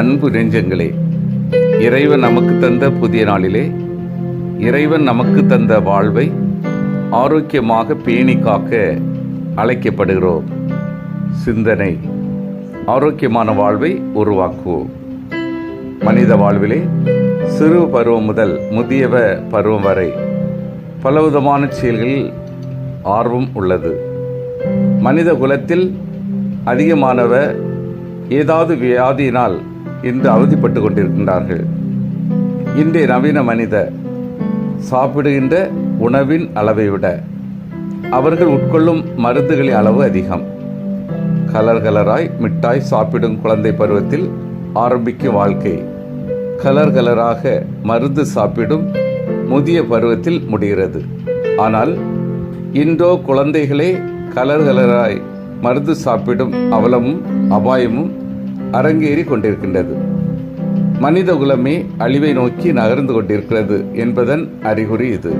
அன்பு நெஞ்சங்களே இறைவன் நமக்கு தந்த புதிய நாளிலே இறைவன் நமக்கு தந்த வாழ்வை ஆரோக்கியமாக பேணி காக்க அழைக்கப்படுகிறோம். சிந்தனை ஆரோக்கியமான வாழ்வை உருவாக்குவோம். மனித வாழ்விலே சிறு பருவம் முதல் முதியவ பருவம் வரை பலவிதமான செயல்களில் ஆர்வம் உள்ளது. மனித குலத்தில் அதிகமானவர் ஏதாவது வியாதியினால் இன்று அவதிப்பட்டு கொண்டிருக்கின்றார்கள். இன்றைய நவீன மனிதர் சாப்பிடுகின்ற உணவின் அளவை விட அவர்கள் உட்கொள்ளும் மருந்துகளின் அளவு அதிகம். கலர் கலராய் மிட்டாய் சாப்பிடும் குழந்தை பருவத்தில் ஆரம்பிக்கும் வாழ்க்கை. கலர் கலராக மருந்து சாப்பிடும் முதிய பருவத்தில் முடிகிறது. ஆனால் இன்றோ குழந்தைகளே கலர் கலராய் மருந்து சாப்பிடும் அவலமும் அபாயமும் அரங்கேறி கொண்டிருக்கின்றது மனித குலமே அழிவை நோக்கி நகர்ந்து கொண்டிருக்கிறது என்பதன் அறிகுறி இது.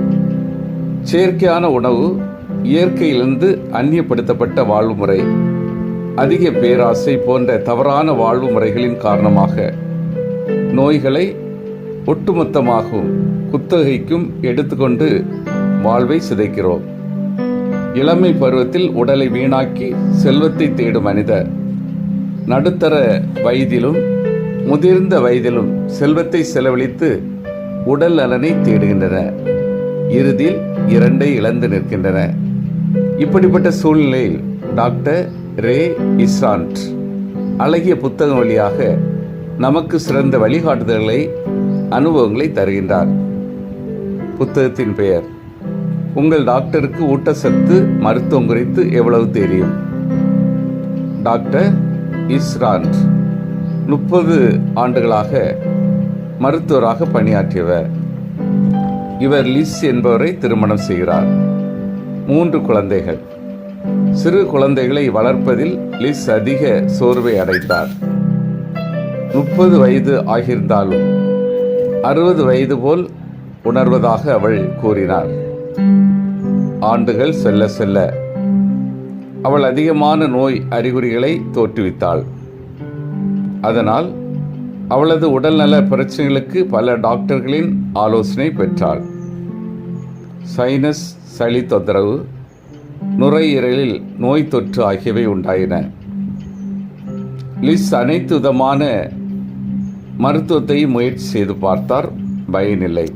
செயற்கையான உணவு இயற்கையிலிருந்து அந்நியப்படுத்தப்பட்ட வாழ்வு முறை அதிக பேராசை போன்ற தவறான வாழ்வு முறைகளின் காரணமாக நோய்களை ஒட்டுமொத்தமாகவும் குத்தகைக்கும் எடுத்துக்கொண்டு வாழ்வை சிதைக்கிறோம். இளமை பருவத்தில் உடலை வீணாக்கி செல்வத்தை தேடும் மனிதர் நடுத்தர வயதிலும் முதிர்ந்த வயதிலும் செல்வத்தை செலவழித்து உடல் நலனை தேடுகின்றன. இறுதியில் இரண்டை இழந்து நிற்கின்றன. இப்படிப்பட்ட சூழ்நிலையில் டாக்டர் ரே இசாண்ட் அழகிய புத்தகம் வழியாக நமக்கு சிறந்த வழிகாட்டுதல்களை அனுபவங்களை தருகின்றார். புத்தகத்தின் பெயர் உங்கள் டாக்டருக்கு ஊட்டச்சத்து மருத்துவம் குறித்து எவ்வளவு தெரியும்? டாக்டர் இஸ்ரான் முப்பது ஆண்டுகளாக மருத்துவராக பணியாற்றியவர். இவர் லிஸ் என்பவரை திருமணம் செய்கிறார். மூன்று குழந்தைகள். சிறு குழந்தைகளை வளர்ப்பதில் லிஸ் அதிக சோர்வை அடைந்தார். முப்பது வயது ஆகியிருந்தாலும் அறுபது வயது போல் உணர்வதாக அவள் கூறினார். ஆண்டுகள் செல்ல செல்ல அவள் அதிகமான நோய் அறிகுறிகளை தோற்றுவித்தாள். அதனால் அவளது உடல்நல பிரச்சனைகளுக்கு பல டாக்டர்களின் ஆலோசனை பெற்றாள். சைனஸ் சளி தொந்தரவு நுரையீரலில் நோய் தொற்று ஆகியவை உண்டாயின. லிஸ் அனைத்து விதமான மருத்துவத்தையும் முயற்சி செய்து பார்த்தார். பயனில்லை.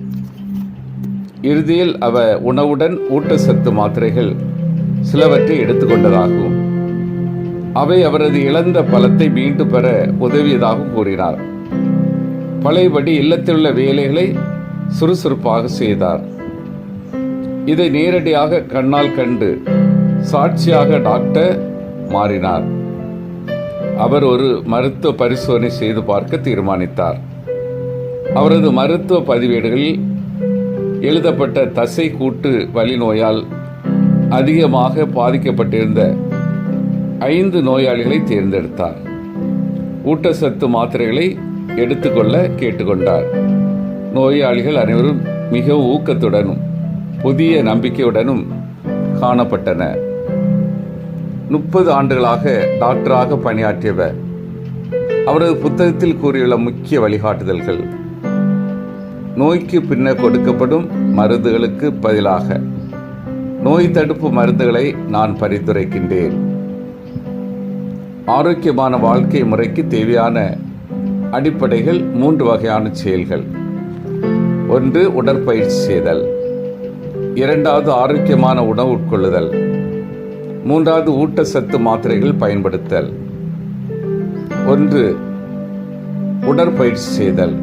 இறுதியில் அவ உணவுடன் ஊட்டச்சத்து மாத்திரைகள் சிலவற்றை எடுத்துக்கொண்டதாகவும் அவை அவரது இழந்த பலத்தை மீண்டும் பெற உதவியதாகவும் கூறினார். பழையபடி இல்லத்தில் உள்ள வேலைகளை சுறுசுறுப்பாக செய்தார். இதை நேரடியாக கண்ணால் கண்டு சாட்சியாக டாக்டர் மாறினார். அவர் ஒரு மருத்துவ பரிசோதனை செய்து பார்க்க தீர்மானித்தார். அவரது மருத்துவ பதிவேடுகளில் எழுதப்பட்ட தசை கூட்டு வலி நோயால் அதிகமாக பாதிக்கப்பட்டிருந்த ஐந்து நோயாளிகளை தேர்ந்தெடுத்தார். ஊட்டச்சத்து மாத்திரைகளை எடுத்துக்கொள்ள கேட்டுக்கொண்டார். நோயாளிகள் அனைவரும் மிகவும் ஊக்கத்துடனும் புதிய நம்பிக்கையுடனும் காணப்பட்டன முப்பது ஆண்டுகளாக டாக்டராக பணியாற்றியவர். அவரது புத்தகத்தில் கூறியுள்ள முக்கிய வழிகாட்டுதல்கள். நோய்க்கு பின்னர் கொடுக்கப்படும் மருந்துகளுக்கு பதிலாக நோய் தடுப்பு மருந்துகளை நான் பரிந்துரைக்கின்றேன். ஆரோக்கியமான வாழ்க்கை முறைக்கு தேவையான அடிப்படைகள் மூன்று வகையான செயல்கள். ஒன்று உடற்பயிற்சி செய்தல். இரண்டாவது ஆரோக்கியமான உணவு உட்கொள்ளுதல். மூன்றாவது ஊட்டச்சத்து மாத்திரைகள் பயன்படுத்தல். ஒன்று உடற்பயிற்சி செய்தல்.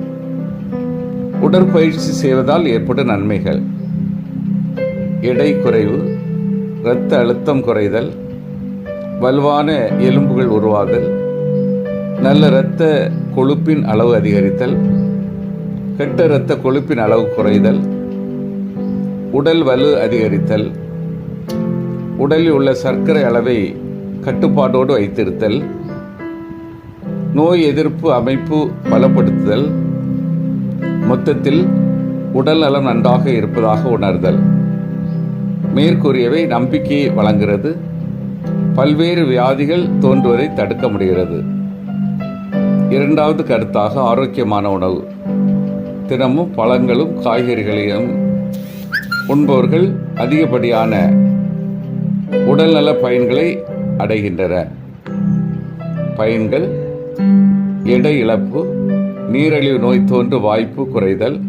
உடற்பயிற்சி செய்வதால் ஏற்படும் நன்மைகள். எடை குறைவு இரத்த அழுத்தம் குறைதல் வலுவான எலும்புகள் உருவாதல் நல்ல இரத்த கொழுப்பின் அளவு அதிகரித்தல் கெட்ட இரத்த கொழுப்பின் அளவு குறைதல் உடல் வலு அதிகரித்தல் உடலில் உள்ள சர்க்கரை அளவை கட்டுப்பாட்டோடு வைத்திருத்தல் நோய் எதிர்ப்பு அமைப்பு பலப்படுத்துதல் மொத்தத்தில் உடல் நலம் நன்றாக இருப்பதாக உணர்தல். மேற்கூறியவை நம்பிக்கையை வழங்குகிறது. பல்வேறு வியாதிகள் தோன்றுவதை தடுக்க முடிகிறது. இரண்டாவது கருத்தாக ஆரோக்கியமான உணவு. தினமும் பழங்களும் காய்கறிகளையும் உண்பவர்கள் அதிகப்படியான உடல்நல பயன்களை அடைகின்றன. பயன்கள் எடை இழப்பு நீரிழிவு நோய் தோன்று வாய்ப்பு குறைதல்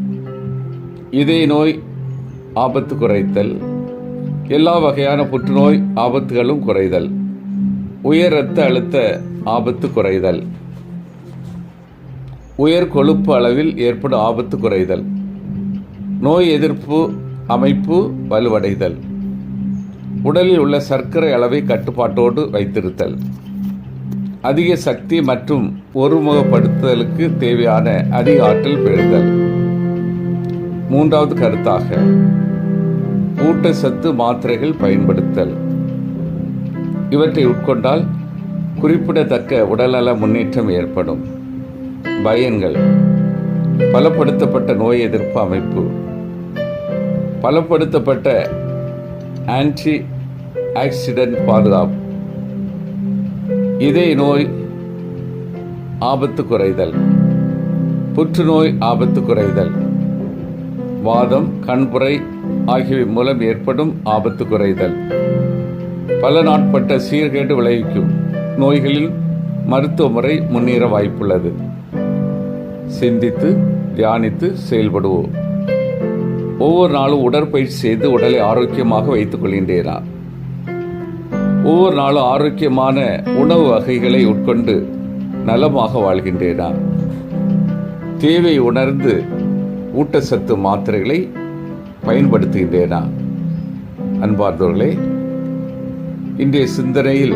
இதய நோய் ஆபத்து குறைத்தல் எல்லா வகையான புற்றுநோய் ஆபத்துகளும் குறைதல். உயர் இரத்த அழுத்த ஆபத்து குறைதல். உயர் கொழுப்பு அளவில் ஏற்படும் ஆபத்து குறைதல். நோய் எதிர்ப்பு அமைப்பு வலுவடைதல். உடலில் உள்ள சர்க்கரை அளவை கட்டுப்பாட்டோடு வைத்திருத்தல். அதிக சக்தி மற்றும் ஒருமுகப்படுத்துதலுக்கு தேவையான அதிக ஆற்றல் பெறுதல். மூன்றாவது கருத்தாக ஊட்டச்சத்து மாத்திரைகள் பயன்படுத்தல். இவற்றை உட்கொண்டால் குறிப்பிடத்தக்க உடல்நல முன்னேற்றம் ஏற்படும். பயன்கள். பலப்படுத்தப்பட்ட நோய் எதிர்ப்பு அமைப்பு. பலப்படுத்தப்பட்ட ஆன்டி ஆக்சிடென்ட் பாதுகாப்பு. இதய நோய் ஆபத்து குறைதல். புற்றுநோய் ஆபத்து குறைதல். வாதம் கண்புரை ஆகியவை மூலம் ஏற்படும் ஆபத்து குறைதல். பல நாட்பட்ட சீர்கேடு விளைவிக்கும் நோய்களில் மருத்துவ முறை முன்னேற வாய்ப்புள்ளது. சிந்தித்து தியானித்து செயல்படுவோம். ஒவ்வொரு நாளும் உடற்பயிற்சி செய்து உடலை ஆரோக்கியமாக வைத்துக் கொள்கின்றேனா? ஒவ்வொரு நாளும் ஆரோக்கியமான உணவு வகைகளை உட்கொண்டு நலமாக வாழ்கின்றேனா? தேவை உணர்ந்து ஊட்டச்சத்து மாத்திரைகளை பயன்படுத்துகின்றேனா? அன்பார்ந்தவர்களே இன்றைய சிந்தனையில்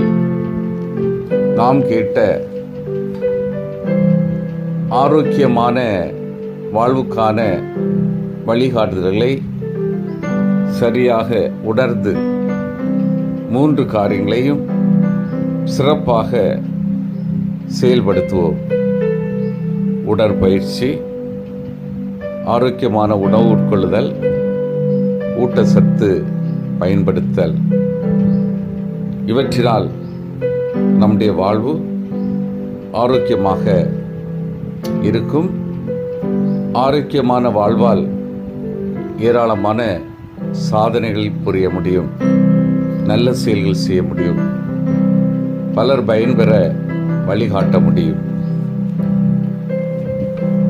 நாம் கேட்ட ஆரோக்கியமான வாழ்வுக்கான வழிகாட்டுதல்களை சரியாக உணர்ந்து மூன்று காரியங்களையும் சிறப்பாக செயல்படுத்துவோம். உடற்பயிற்சி ஆரோக்கியமான உணவு உட்கொள்ளுதல் ஊட்டச்சத்து பயன்படுத்தல். இவற்றினால் நம்முடைய வாழ்வு ஆரோக்கியமாக இருக்கும். ஆரோக்கியமான வாழ்வால் ஏராளமான சாதனைகள் புரிய முடியும். நல்ல செயல்கள் செய்ய முடியும். பலர் பயன்பெற வழிகாட்ட முடியும்.